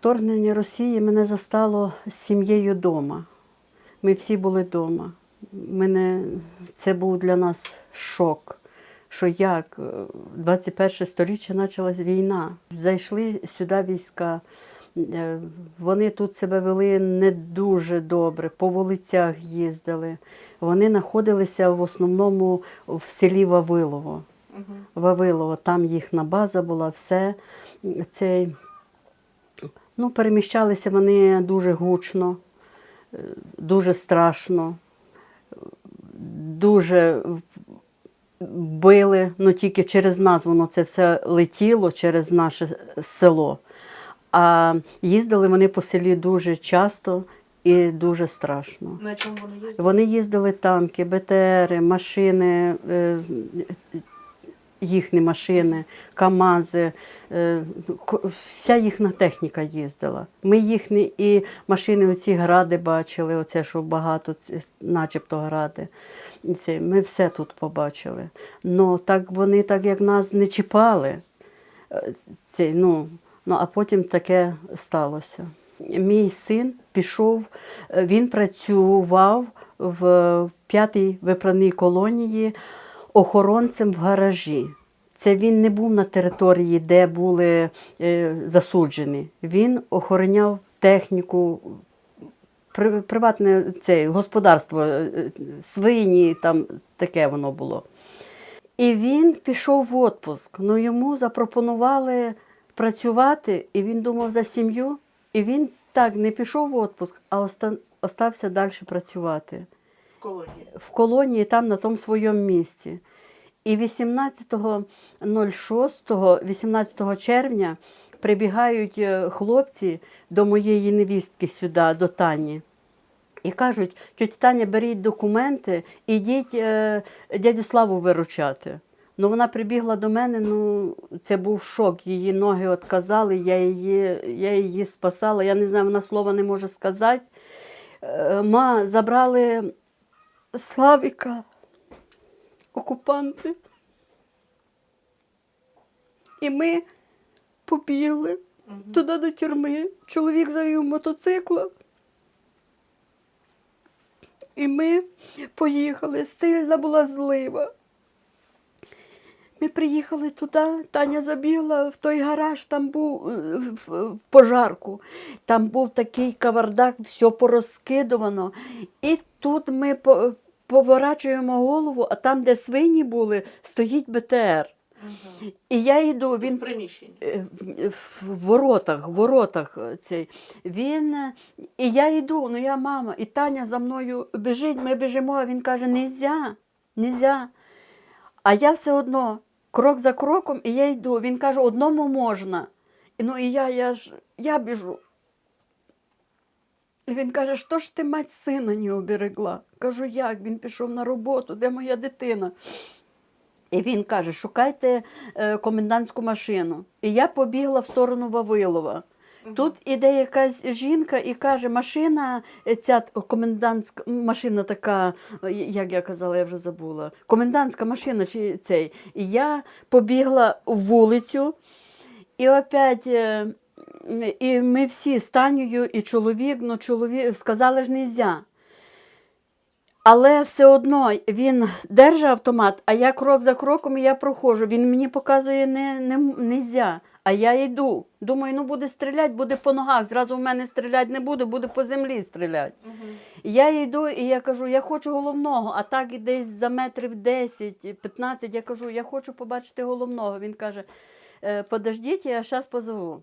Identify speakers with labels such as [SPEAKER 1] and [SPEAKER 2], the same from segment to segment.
[SPEAKER 1] Вторгнення Росії мене застало з сім'єю вдома. Ми всі були вдома. Мене, це був для нас шок. Що як? е, 21 сторіччя почалась війна. Зайшли сюди війська. Е, Вони тут себе вели не дуже добре, по вулицях їздили. Вони знаходилися в основному в селі Вавилово. Вавилово, там їхня база була, все. Цей, ну, переміщалися вони дуже гучно, е, дуже страшно, дуже били, ну тільки через нас воно це все летіло через наше село. А їздили вони по селі дуже часто і дуже страшно.
[SPEAKER 2] На чому вони їздять?
[SPEAKER 1] Вони їздили танки, БТРи, машини, е, їхні машини, КАМАЗи, е, вся їхня техніка їздила. Ми їхні і машини, оці гради бачили, оце, що багато, начебто гради. Ми все тут побачили. Ну, так вони так як нас не чіпали. Е, Це, ну, ну, а потім таке сталося. Мій син пішов, е, він працював в п'ятій виправній колонії охоронцем в гаражі. Це він не був на території, де були е, засуджені. Він охороняв техніку, при- приватне це, господарство, е, е, свині, там таке воно було. І він пішов в відпуск. Ну йому запропонували працювати, і він думав за сім'ю. І він так не пішов в відпуск, а остався далі працювати
[SPEAKER 2] колонії.
[SPEAKER 1] в колонії там на тому своєму місці. І 18.06, 18 червня прибігають е, хлопці до моєї невістки сюди, до Тані. І кажуть, тетя Таня, беріть документи, ідіть е, дядю Славу виручати. Ну, вона прибігла до мене, ну це був шок. Її ноги відказали, я її, я її спасала. Я не знаю, вона слова не може сказати. Е, Ма, забрали Славіка, окупанти. І ми побігли туди до тюрми. Чоловік завів мотоцикла. І ми поїхали. Сильна була злива. Ми приїхали туди, Таня забігла в той гараж, там був е, в- пожарку. Там був такий кавардак, все порозкидувано. І тут ми поворачуємо голову, а там, де свині були, стоїть БТР. І я йду,
[SPEAKER 2] Він в
[SPEAKER 1] е, в- воротах, в воротах е, цей. Він, е, і я йду, ну я мама, і Таня за мною біжить, ми біжимо, а він каже, нельзя, нельзя. А я все одно, крок за кроком, і я йду. Він каже, одному можна. І, ну і я, я ж, я біжу. Він каже, що ж ти мать сина не оберегла? Кажу, як? Він пішов на роботу, де моя дитина? І він каже, шукайте е, комендантську машину. І я побігла в сторону Вавилова. Тут іде якась жінка і каже, машина, е, ця комендантська машина така, е, як я казала, я вже забула. Комендантська машина чи цей. І я побігла в вулицю, і опять. І ми всі з Танею, і чоловік, ну чоловік сказали ж нельзя. Але все одно він держить автомат, а я крок за кроком і я проходжу. Він мені показує не, не нельзя. А я йду. Думаю, ну буде стріляти, буде по ногах. Зразу в мене стріляти не буде, буде по землі стріляти. І Я йду і я кажу, я хочу головного, а так і десь за метрів 10-15 я кажу, я хочу побачити головного. Він каже, «Е, подождіть, я зараз позову.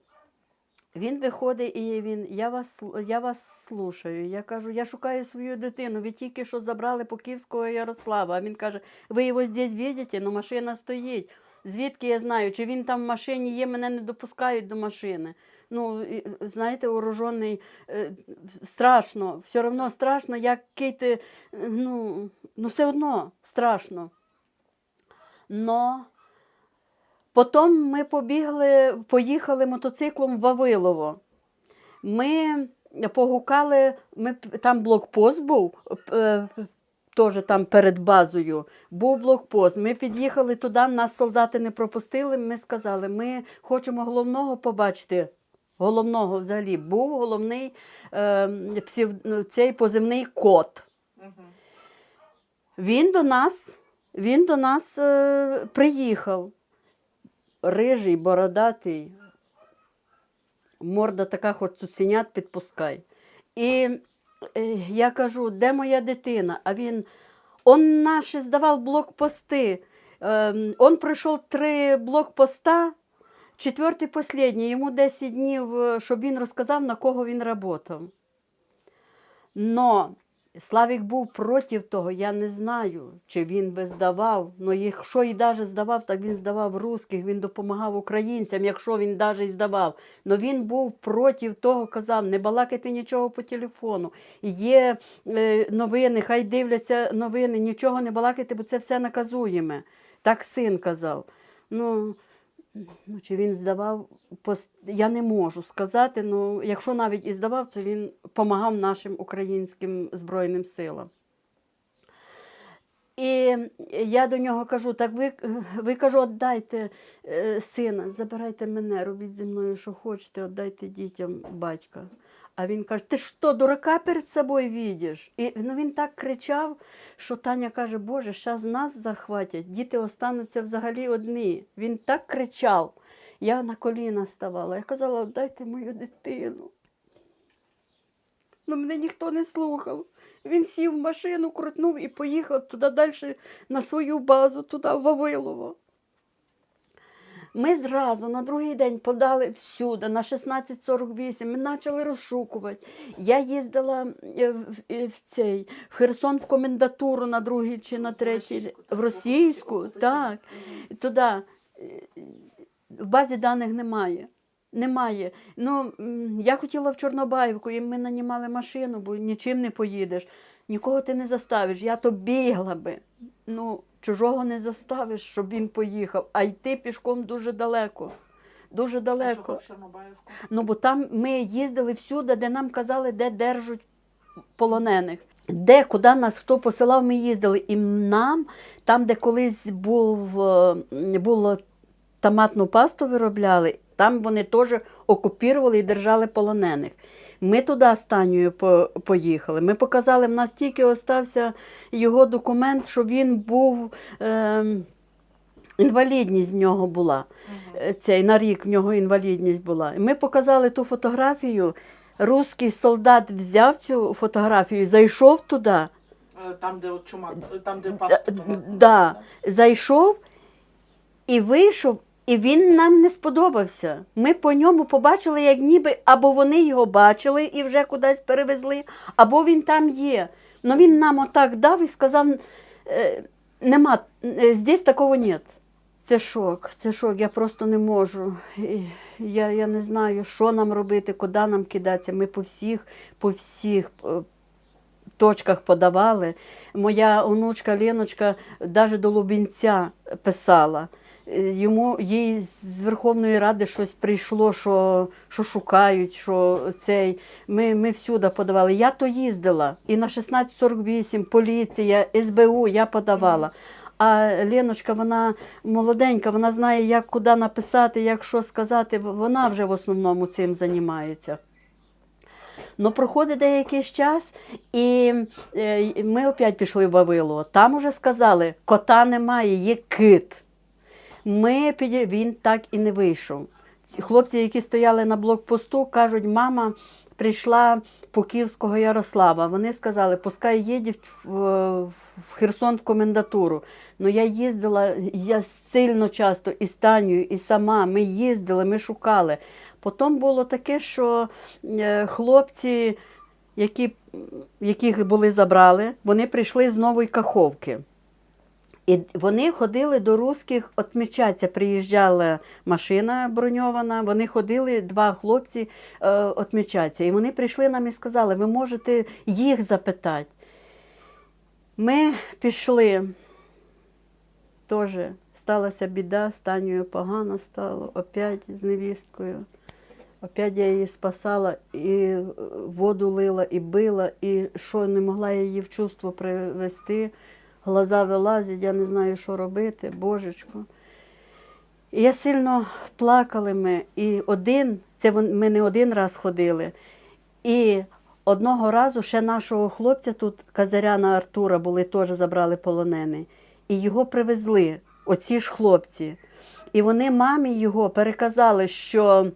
[SPEAKER 1] Він виходить і він, я вас, я вас слушаю. Я кажу, я шукаю свою дитину. Ви тільки що забрали Поківського Ярослава. А він каже, ви його здесь бачите, ну машина стоїть. Звідки я знаю, чи він там в машині є, мене не допускають до машини. Ну, знаєте, урожений, е, страшно, все одно страшно, як е, ну, ну все одно страшно. Но Потім ми побігли, поїхали мотоциклом в Вавилово. Ми погукали, ми, там блокпост був, е, теж там перед базою, був блокпост. Ми під'їхали туди, нас солдати не пропустили. Ми сказали, ми хочемо головного побачити. головного взагалі був головний е, псів, цей позивний кот. Він до нас, він до нас е, приїхав. Рижий, бородатий, морда така, хоч цуценят підпускай. І е, я кажу, де моя дитина? А він, он наші здавав блокпости. Ем, он пройшов три блокпоста, четвертий останній, йому 10 днів, е, щоб він розказав, на кого він працював. Славік був проти того, я не знаю, чи він би здавав. Ну, якщо і навіть здавав, так він здавав русських, він допомагав українцям, якщо він навіть і здавав. Но він був проти того, казав, не балакайте нічого по телефону. Є е, новини, хай дивляться новини, нічого не балакайте, бо це все наказуєме. Так син казав. Ну, Ну, чи він здавав, я не можу сказати. але якщо навіть і здавав, то він допомагав нашим українським Збройним силам. І я до нього кажу: так ви, ви кажу, віддайте е, сина, забирайте мене, робіть зі мною, що хочете, віддайте дітям батька. А він каже: Ти що, дурака перед собою видиш? І ну, він так кричав, що Таня каже, Боже, зараз нас захватять, діти остануться взагалі одні. Він так кричав. Я на коліна ставала. Я казала, дайте мою дитину. Ну, мене ніхто не слухав. Він сів в машину, крутнув і поїхав туди далі на свою базу, туди в Вавилово. Ми зразу на другий день подали всюди, на 1648, ми почали розшукувати. Я їздила е, в, е, в цей, в Херсон в комендатуру на другий чи на третій, в російську, так, туди. В базі даних немає. Немає. Ну, я хотіла в Чорнобаївку, і ми нанімали машину, бо нічим не поїдеш. Нікого ти не заставиш. Я то бігла би. Ну, чужого не заставиш, щоб він поїхав, а йти пішком дуже далеко. Дуже далеко. Ну, бо там ми їздили всюди, де нам казали, де держать полонених. Де, куди нас хто посилав, ми їздили. І нам, там, де колись був, е, було томатну пасту виробляли, там вони теж окупували і держали полонених. Ми туди останньою поїхали. Ми показали, в нас тільки остався його документ, що він був. Е, Інвалідність в нього була. Е, Цей, на рік в нього інвалідність була. І ми показали ту фотографію. Руський солдат взяв цю фотографію, зайшов туди,
[SPEAKER 2] Е, Там, де от чума, там, де.
[SPEAKER 1] Е, да, зайшов і вийшов, і він нам не сподобався. Ми по ньому побачили, як ніби або вони його бачили і вже кудись перевезли, або він там є. Ну він нам отак дав і сказав: «Е, нема, е, здесь такого нет. Це шок, це шок, я просто не можу. Я, я не знаю, що нам робити, куди нам кидатися. Ми по всіх, по всіх е, точках подавали. Моя онучка Леночка навіть до Лубінця писала. Е, Йому їй з Верховної Ради щось прийшло, що, що шукають, що цей. Ми, ми всюди подавали. Я то їздила. І на 1648 поліція, СБУ я подавала. А Леночка, вона молоденька, вона знає, як куди написати, як що сказати. Вона вже в основному цим займається. Ну, проходить деякий час, і е, ми опять пішли в Вавилово. Там уже сказали, кота немає, є кит. Ми піді... Він так і не вийшов. Ці хлопці, які стояли на блокпосту, кажуть, мама прийшла Поківського Ярослава. Вони сказали, пускай їде в, в Херсон в комендатуру. Ну я їздила, я сильно часто і з Танею, і сама. Ми їздили, ми шукали. Потім було таке, що е, хлопці, які, яких були забрали, вони прийшли з нової Каховки. І вони ходили до русських отмічатися. Приїжджала машина броньована, вони ходили, два хлопці е, отмічатися. І вони прийшли нам і сказали, ви можете їх запитати. Ми пішли, теж сталася біда, з погано стало, опять з невісткою. Опять я її спасала і воду лила, і била, і що не могла її в чувство привести. Глаза вилазять, я не знаю, що робити, божечко. І я сильно плакали ми. І один, це ми не один раз ходили. І одного разу ще нашого хлопця тут, Казаряна Артура, були теж забрали полонений. І його привезли, оці ж хлопці. І вони мамі його переказали, що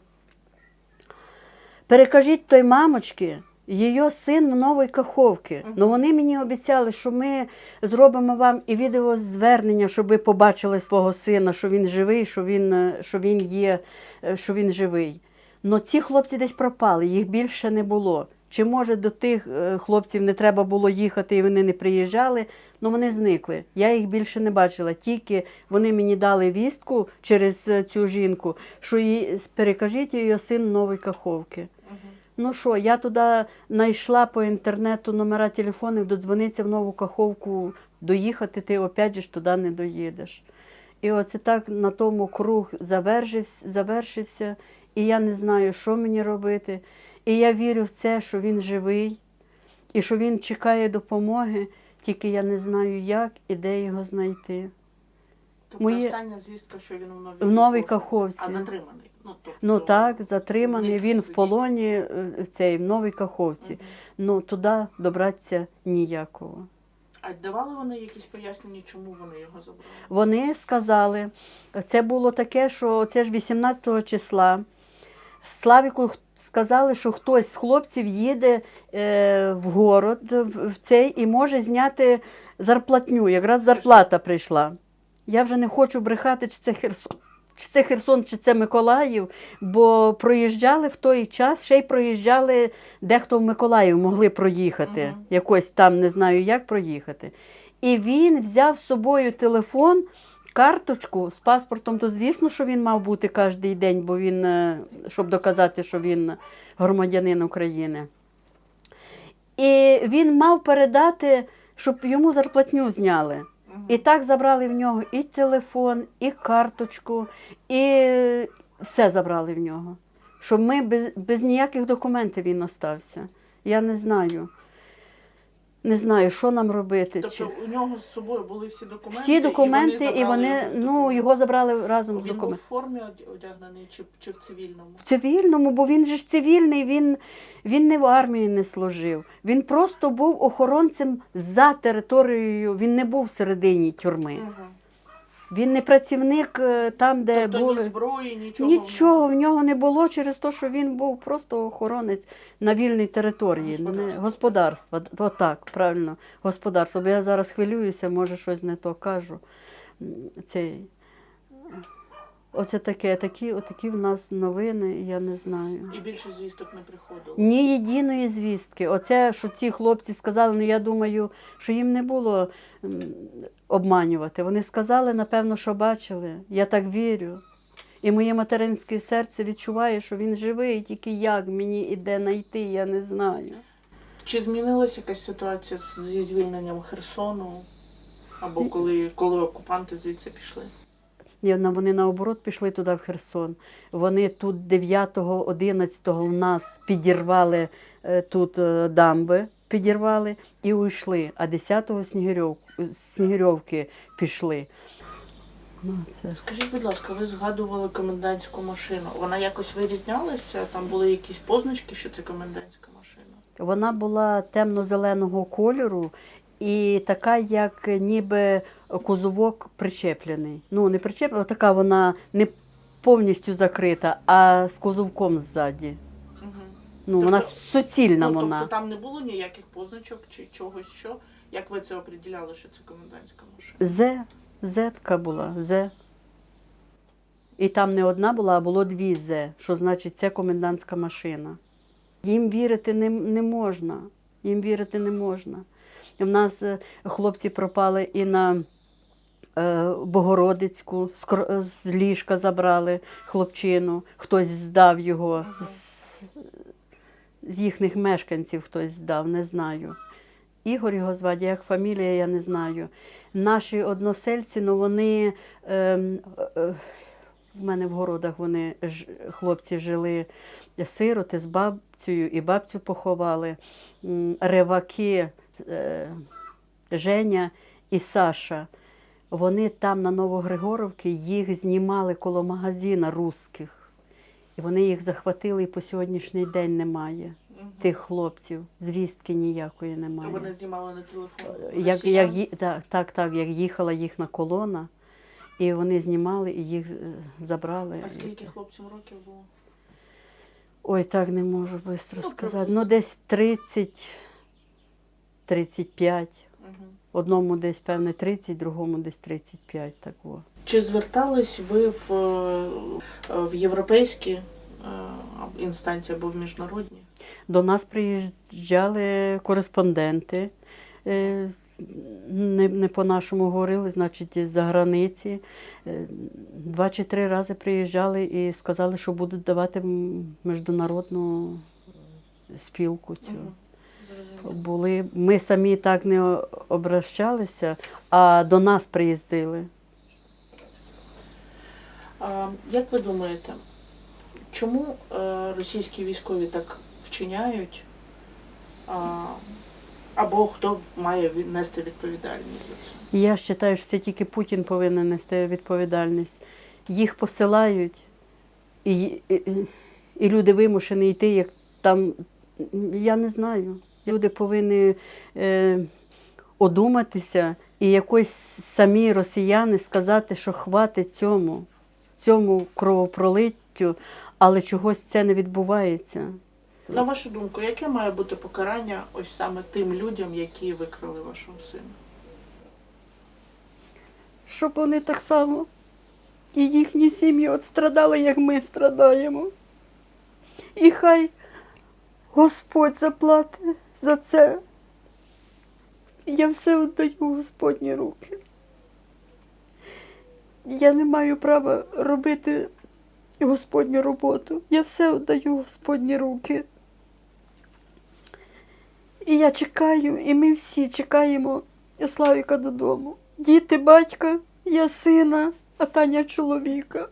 [SPEAKER 1] перекажіть той мамочки, її син в нової каховки. Ну вони мені обіцяли, що ми зробимо вам і відеозвернення, щоб ви побачили свого сина, що він живий, що він, е, що він є, е, що він живий. Но ці хлопці десь пропали, їх більше не було. Чи може до тих е, хлопців не треба було їхати і вони не приїжджали? Ну вони зникли. Я їх більше не бачила. Тільки вони мені дали вістку через цю жінку, що їй перекажіть її син нової каховки. Ну що, я туди знайшла по інтернету номера телефонів, додзвониться в нову каховку, доїхати, ти опять же ж туди не доїдеш. І оце так на тому круг завершився, завершився, і я не знаю, що мені робити. І я вірю в це, що він живий, і що він чекає допомоги, тільки я не знаю, як і де його знайти.
[SPEAKER 2] Тобто
[SPEAKER 1] Мої-
[SPEAKER 2] остання звістка, що він в новій,
[SPEAKER 1] В Новій
[SPEAKER 2] Каховці.
[SPEAKER 1] Каховці.
[SPEAKER 2] А затриманий. Ну, тобто,
[SPEAKER 1] Ну так, затриманий, він в полоні е, в цій в Новій Каховці. Ну туди добратися ніякого.
[SPEAKER 2] А давали вони якісь пояснення, чому вони його забрали?
[SPEAKER 1] Вони сказали, це було таке, що це ж 18 числа. Славіку сказали, що хтось з хлопців їде е, в город в цей і може зняти зарплатню. Якраз зарплата прийшла. Я вже не хочу брехати, чи це Херсон. Чи це Херсон, чи це Миколаїв, бо проїжджали в той час, ще й проїжджали дехто в Миколаїв могли проїхати.
[SPEAKER 2] Мгм.
[SPEAKER 1] Якось там не знаю, як проїхати. І він взяв з собою телефон, карточку з паспортом, то звісно, що він мав бути кожен день, бо він, е, щоб доказати, що він громадянин України. І він мав передати, щоб йому зарплатню зняли. І так забрали в нього і телефон, і карточку, і все забрали в нього. Щоб ми без, без ніяких документів він остався. Я не знаю. Не знаю, що нам робити. чи-
[SPEAKER 2] Тобто у нього з собою були всі документи?
[SPEAKER 1] Всі документи, і вони,
[SPEAKER 2] його з
[SPEAKER 1] ну, його забрали разом з
[SPEAKER 2] Він був в формі одягнений чи, чи в цивільному?
[SPEAKER 1] В цивільному, бо він же ж цивільний, він, він не в армії не служив. Він просто був охоронцем за територією, він не був всередині тюрми.
[SPEAKER 2] Угу.
[SPEAKER 1] Він не працівник е, там, де
[SPEAKER 2] Тобто
[SPEAKER 1] були.
[SPEAKER 2] ні зброї, нічого?
[SPEAKER 1] Нічого в нього не було через те, що він був просто охоронець на вільній території. Не,
[SPEAKER 2] Господарство.
[SPEAKER 1] господарства. Отак, правильно, господарство. Бо я зараз хвилююся, може щось не то кажу. М, Цей. Оце таке, такі, отакі в нас новини, я не знаю.
[SPEAKER 2] І більше звісток не приходило?
[SPEAKER 1] Ні єдиної звістки. Оце, що ці хлопці сказали, ну я думаю, що їм не було обманювати. Вони сказали, напевно, що бачили. Я так вірю. І моє материнське серце відчуває, що він живий, тільки як мені іде знайти, я не знаю.
[SPEAKER 2] Чи змінилася якась ситуація зі звільненням Херсону? Або коли, коли окупанти звідси пішли?
[SPEAKER 1] На- Вони наоборот пішли туди в Херсон. Вони тут 9-го, 11-го в нас підірвали е, тут е, дамби, підірвали і уйшли. А 10-го Снігирьов, Снігирьовки пішли. Ну,
[SPEAKER 2] Скажіть, будь ласка, ви згадували комендантську машину. Вона якось вирізнялася? Там були якісь позначки, що це комендантська машина?
[SPEAKER 1] Вона була темно-зеленого кольору і така, як ніби кузовок причеплений. Ну, не причеплений, така вона не повністю закрита, а з кузовком ззаді.
[SPEAKER 2] Угу.
[SPEAKER 1] Ну, вона
[SPEAKER 2] Тобто-
[SPEAKER 1] суцільна
[SPEAKER 2] Ну,
[SPEAKER 1] вона.
[SPEAKER 2] тобто там не було ніяких позначок чи чогось, що? Як ви це оприділяли, що це комендантська машина?
[SPEAKER 1] З, Зетка була, З. І там не одна була, а було дві З, що значить це комендантська машина. Їм вірити не, не можна. Їм вірити не можна. В нас е, хлопці пропали і на Богородицьку, з, ліжка забрали хлопчину, хтось здав його, з, з їхніх мешканців хтось здав, не знаю. Ігор його звати, як фамілія, я не знаю. Наші односельці, ну вони ем, е, в мене в городах вони ж, хлопці жили сироти з бабцею, і бабцю поховали. Реваки е, Женя і Саша. Вони там на Новогригоровці їх знімали коло магазина русських. І вони їх захватили і по сьогоднішній день немає.
[SPEAKER 2] Мгм.
[SPEAKER 1] Тих хлопців. Звістки ніякої немає.
[SPEAKER 2] Вони знімали на телефон.
[SPEAKER 1] Як, як, так, так, так, як їхала їхня колона, і вони знімали і їх е, забрали.
[SPEAKER 2] А скільки хлопцям років було?
[SPEAKER 1] Ой, так не можу швидко
[SPEAKER 2] Ну,
[SPEAKER 1] сказати. Ну, десь 30, 35.
[SPEAKER 2] Угу.
[SPEAKER 1] Одному десь, певне, 30, другому десь 35. Так о.
[SPEAKER 2] Чи звертались ви в, е, в європейські е, інстанції або в міжнародні?
[SPEAKER 1] До нас приїжджали кореспонденти. е, Не, не по-нашому говорили, значить, з-за границі. Два чи три рази приїжджали і сказали, що будуть давати міжнародну спілку цю. Були, ми самі так не обращалися, а до нас приїздили.
[SPEAKER 2] А, як ви думаєте, чому е, російські військові так вчиняють? А, або хто має нести відповідальність за це?
[SPEAKER 1] Я вважаю, що це тільки Путін повинен нести відповідальність. Їх посилають, і, і, і люди вимушені йти, як там, я не знаю. Люди повинні е, одуматися і якось самі росіяни сказати, що хватить цьому, цьому кровопролиттю, але чогось це не відбувається.
[SPEAKER 2] На вашу думку, яке має бути покарання ось саме тим людям, які викрали вашого сина?
[SPEAKER 1] щоб вони так само і їхні сім'ї от страдали, як ми страдаємо. І хай Господь заплатить за це. Я все віддаю в Господні руки. Я не маю права робити Господню роботу. Я все віддаю в Господні руки. І я чекаю, і ми всі чекаємо Славіка додому. Діти, батька, я сина, а Таня чоловіка.